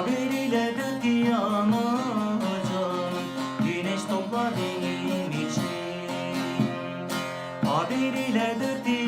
Haberiyle dört yanacağım Güneş topla benim için. Haberiyle dört yanacağım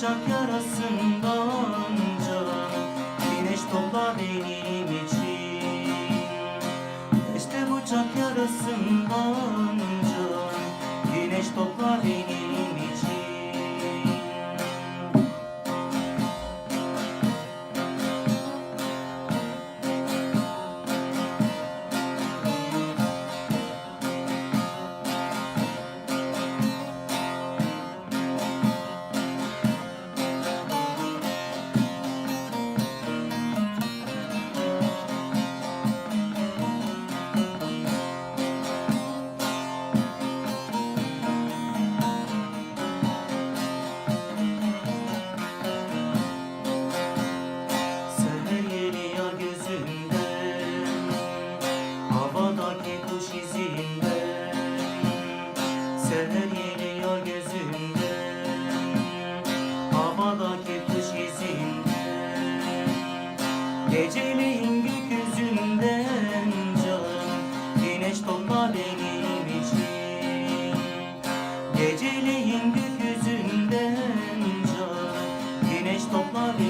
bıçak yarasında Geceleyin gökyüzünden canım Güneş topla benim için. Geceleyin gökyüzünden canım Güneş topla benim